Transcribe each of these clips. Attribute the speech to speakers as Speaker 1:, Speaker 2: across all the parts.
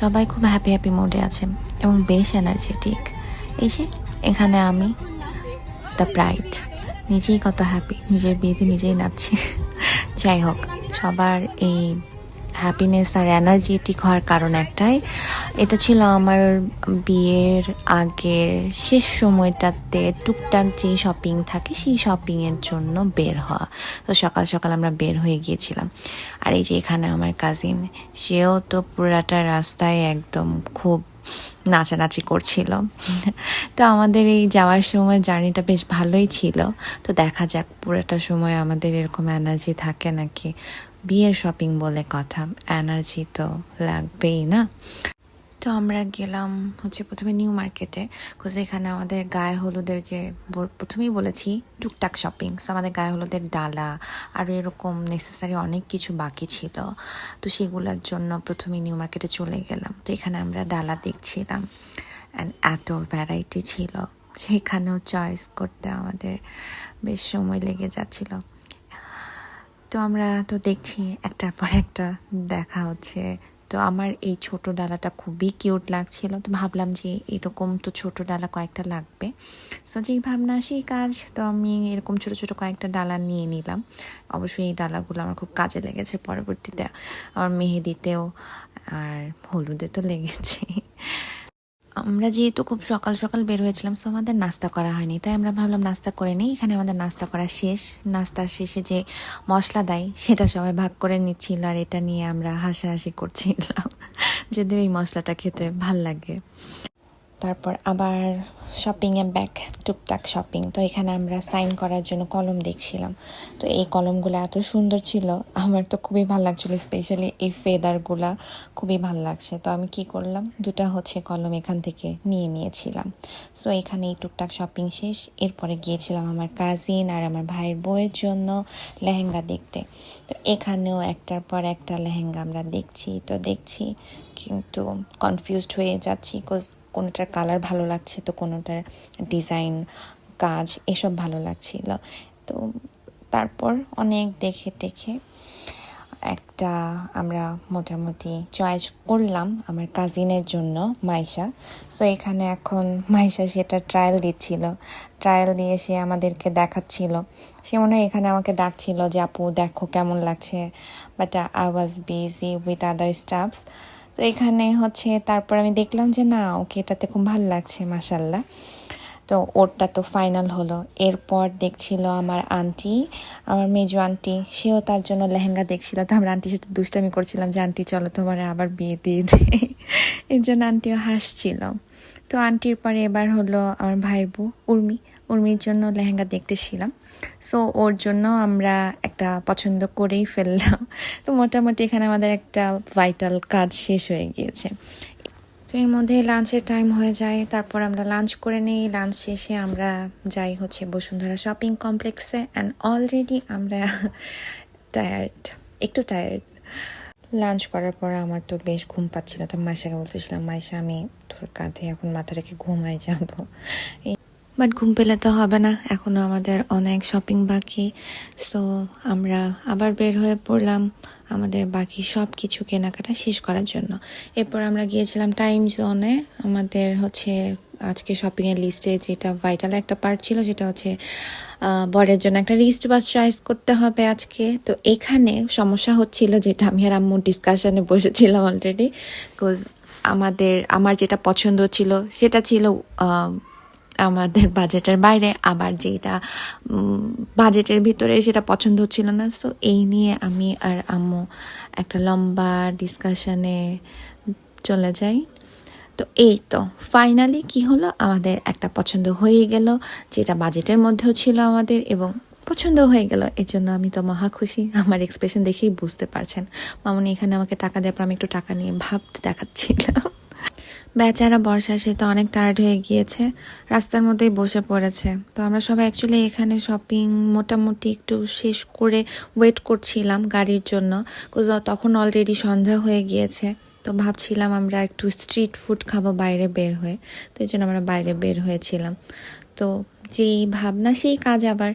Speaker 1: সবাই খুব happy happy মুডে আছে এবং বেশ এনার্জেটিক এই যে, এখানে আমি দ্য প্রাইড নিজেই কত হ্যাপি নিজের বিয়েতে নিজেই নাচছি। যাই হোক, সবার এই হ্যাপিনেস আর এনার্জেটিক হওয়ার কারণ একটাই। এটা ছিল আমার বিয়ের আগের শেষ সময়টাতে টুকটাক যেই শপিং থাকে সেই শপিংয়ের জন্য বের হওয়া। তো সকাল সকাল আমরা বের হয়ে গিয়েছিলাম। আর এই যে এখানে আমার কাজিন সেও তো পুরাটা রাস্তায় একদম খুব নাচানাচি করছিল। তো আমাদের এই যাওয়ার সময় জার্নিটা বেশ ভালোই ছিল। তো দেখা যাক পুরোটা সময় আমাদের এরকম এনার্জি থাকে নাকি। বিয়ের শপিং বলে কথা। এনার্জি তো লাগবেই না? তো আমরা গেলাম হচ্ছে প্রথমে নিউ মার্কেটে এখানে আমাদের গায়ে হলুদের যে প্রথমেই বলেছি টুকটাক শপিং আমাদের গায়ে হলুদের ডালা আর এরকম নেসেসারি অনেক কিছু বাকি ছিল। তো সেগুলোর জন্য প্রথমে নিউ মার্কেটে চলে গেলাম। তো এখানে আমরা ডালা দেখছিলাম। অ্যান্ড এত ভ্যারাইটি ছিল। সেখানেও চয়েস করতে আমাদের বেশ সময় লেগে যাচ্ছিল। তো আমরা তো দেখছি একটার পর একটা দেখা হচ্ছে। তো আমার এই ছোট ডালাটা খুবই কিউট লাগছিল। তো ভাবলাম যে এরকম তো ছোট ডালা কয়েকটা লাগবে। সো যেই ভাবনা, সেই কাজ তো আমি এরকম ছোট ছোট কয়েকটা ডালা নিয়ে নিলাম। অবশ্যই এই ডালাগুলো আমার খুব কাজে লেগেছে পরবর্তীতে। আমার মেহেদিতেও আর হলুদে তো লেগেছে। আমরা যেহেতু খুব সকাল সকাল বের হয়েছিলাম সো আমাদের নাস্তা করা হয়নি। তাই আমরা ভাবলাম নাস্তা করে নিই। এখানে আমাদের নাস্তা করা শেষ। নাস্তার শেষে যে মশলা দেয়, সেটা সবাই ভাগ করে নিচ্ছিল আর এটা নিয়ে আমরা হাসাহাসি করছিলাম। যদিও এই মশলাটা খেতে ভালো লাগে। তারপর আবার শপিংয়ে ব্যাক টুকটাক শপিং তো এখানে আমরা সাইন করার জন্য কলম দেখছিলাম। তো এই কলমগুলো এত সুন্দর ছিল, আমার তো খুবই ভালো লাগছিল স্পেশালি এই ফেদারগুলা খুবই ভালো লাগছে। তো আমি কি করলাম, দুটা হচ্ছে কলম এখান থেকে নিয়ে নিয়েছিলাম। সো এখানে এই টুকটাক শপিং শেষ, এরপরে গিয়েছিলাম আমার কাজিন আর আমার ভাইয়ের বউয়ের জন্য লেহেঙ্গা দেখতে। তো এখানেও একটার পর একটা লেহেঙ্গা আমরা দেখছি, তো দেখছি, কিন্তু কনফিউজড হয়ে যাচ্ছি বিকজ কোনোটার কালার ভালো লাগছে তো কোনোটার ডিজাইন কাজ এসব ভালো লাগছিল। তো তারপর অনেক দেখে টেখে একটা আমরা মোটামুটি চয়েস করলাম আমার কাজিনের জন্য, মাইশা। সো এখানে এখন মাইশা সেটা ট্রায়াল দিচ্ছিল। ট্রায়াল দিয়ে সে আমাদেরকে দেখাচ্ছিল। সে মনে হয় এখানে আমাকে ডাকছিল যে, আপু, দেখো কেমন লাগছে। But I was busy with other stuffs তো এখানে হচ্ছে তারপর আমি দেখলাম যে না, ওকে এটাতে খুব ভালো লাগছে মাসাল্লাহ তো ওরটা তো ফাইনাল হলো। এরপর দেখছিল আমার আন্টি আমার মেজো আন্টি সেও তার জন্য লেহেঙ্গা দেখছিল। তো আমরা আন্টির সাথে দুষ্টামি করছিলাম যে, আন্টি, চলো তোমার আবার বিয়ে দিয়ে দিই। এর জন্য আন্টিও হাসছিল। তো আন্টির পরে এবার হলো আমার ভাইয়ের বউ, উর্মি। উর্মির জন্য লেহেঙ্গা দেখতেছিলাম। সো ওর জন্য আমরা একটা পছন্দ করেই ফেললাম। তো মোটামুটি এখানে আমাদের একটা ভাইটাল কাজ শেষ হয়ে গিয়েছে। তো এর মধ্যে লাঞ্চের টাইম হয়ে যায়, তারপর আমরা লাঞ্চ করে নিই। লাঞ্চ শেষে আমরা যাই হচ্ছে বসুন্ধরা শপিং কমপ্লেক্সে অ্যান্ড অলরেডি আমরা টায়ার্ড একটু টায়ার্ড লাঞ্চ করার পর আমার তো বেশ ঘুম পাচ্ছিল তো মাইশাকে বলতেছিলাম মাইশা আমি তোর কাঁধে এখন মাথা রেখে ঘুমাই যাব। বাট ঘুম পেলে তো হবে না। এখনও আমাদের অনেক শপিং বাকি। সো আমরা আবার বের হয়ে পড়লাম আমাদের বাকি সব কিছু কেনাকাটা শেষ করার জন্য। এরপর আমরা গিয়েছিলাম টাইম জোনে আমাদের হচ্ছে আজকে শপিংয়ের লিস্টে যেটা ভাইটাল একটা পার্ট ছিল, সেটা হচ্ছে বরের জন্য একটা রিস্ট বা চয়েস করতে হবে আজকে। তো এখানে সমস্যা হচ্ছিল যেটা আমি আর আম্মু ডিসকাশনে বসেছিলাম অলরেডি বিকজ আমাদের, আমার যেটা পছন্দ ছিল, সেটা ছিল আমাদের বাজেটের বাইরে, আবার যেটা বাজেটের ভিতরে সেটা পছন্দ হচ্ছিল না। সো এই নিয়ে আমি আর আম্মু একটা লম্বা ডিসকাশনে চলে যাই। তো এই তো ফাইনালি কি হলো? আমাদের একটা পছন্দ হয়ে গেল, যেটা বাজেটের মধ্যেও ছিল আমাদের এবং পছন্দ হয়ে গেল। এর জন্য আমি তো মহা খুশি। আমার এক্সপ্রেশন দেখেই বুঝতে পারছেন। মামনি এখানে আমাকে টাকা দেওয়ার পর আমি একটু টাকা নিয়ে ভাবতে দেখাচ্ছিলাম। বেচারা বর্ষা, সে তো অনেক টায়ার্ড হয়ে গিয়েছে। রাস্তার মধ্যেই বসে পড়েছে। তো আমরা সবাই অ্যাকচুয়ালি এখানে শপিং মোটামুটি একটু শেষ করে ওয়েট করছিলাম গাড়ির জন্য। তখন অলরেডি সন্ধ্যা হয়ে গিয়েছে। তো ভাবছিলাম আমরা একটু স্ট্রিট ফুড খাব বাইরে বের হয়ে। তো এই জন্য আমরা বাইরে বের হয়েছিলাম। তো যেই ভাবনা, সেই কাজ আবার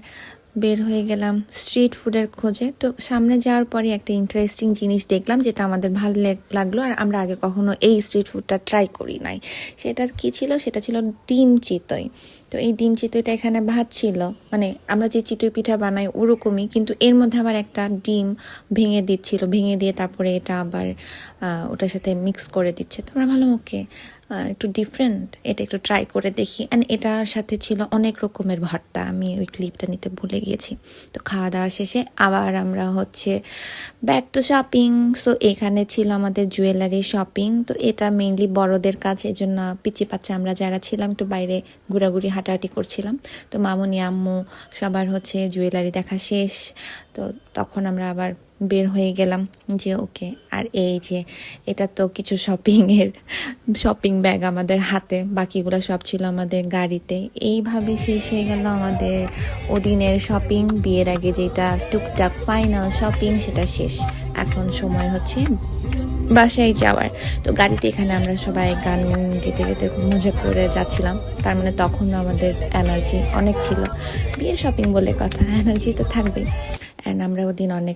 Speaker 1: বের হয়ে গেলাম স্ট্রিট ফুডের খোঁজে। তো সামনে যাওয়ার পরে একটা ইন্টারেস্টিং জিনিস দেখলাম যেটা আমাদের ভালো লেগ- লাগল আর আমরা আগে কখনো এই স্ট্রিট ফুডটা ট্রাই করি নাই। সেটা কি ছিল? সেটা ছিল ডিম চিতই। তো এই ডিম চিতইটা এখানে ভাত ছিল। মানে আমরা যে চিতই পিঠা বানাই ওরকমই, কিন্তু এর মধ্যে আবার একটা ডিম ভেঙে দিচ্ছিল। ভেঙে দিয়ে তারপরে এটা আবার ওটার সাথে মিক্স করে দিচ্ছে। তো আমরা ভালো ওকে একটু ডিফারেন্ট এটা একটু ট্রাই করে দেখি। অ্যান্ড এটার সাথে ছিল অনেক রকমের ভর্তা। আমি ওই ক্লিপটা নিতে ভুলে গিয়েছি। তো খাওয়া দাওয়া শেষে আবার আমরা হচ্ছে ব্যাক টু শপিং সো এখানে ছিল আমাদের জুয়েলারি শপিং তো এটা মেইনলি বড়দের কাজ। জন্য পিচি পাচ্ছে আমরা যারা ছিলাম, একটু বাইরে ঘোরাঘুরি, হাঁটাহাঁটি করছিলাম। তো মামুনি, আম্মু সবার হচ্ছে জুয়েলারি দেখা শেষ। তো তখন আমরা আবার বের হয়ে গেলাম যে, ওকে, আর এই যে, এটা তো কিছু শপিংয়ের শপিং ব্যাগ আমাদের হাতে, বাকিগুলো সব ছিল আমাদের গাড়িতে। এইভাবে শেষ হয়ে গেল আমাদের ওদিনের শপিং বিয়ের আগে যেটা টুকটাক ফাইনাল শপিং সেটা শেষ। এখন সময় হচ্ছে বাসায় যাওয়ার। তো গাড়িতে এখানে আমরা সবাই গান গেতে গেতে মজা করে যাচ্ছিলাম। তার মানে তখন আমাদের এনার্জি অনেক ছিল। বিয়ের শপিং বলে কথা এনার্জি তো থাকবেই। অ্যান্ড আমরা ওদিন অনেক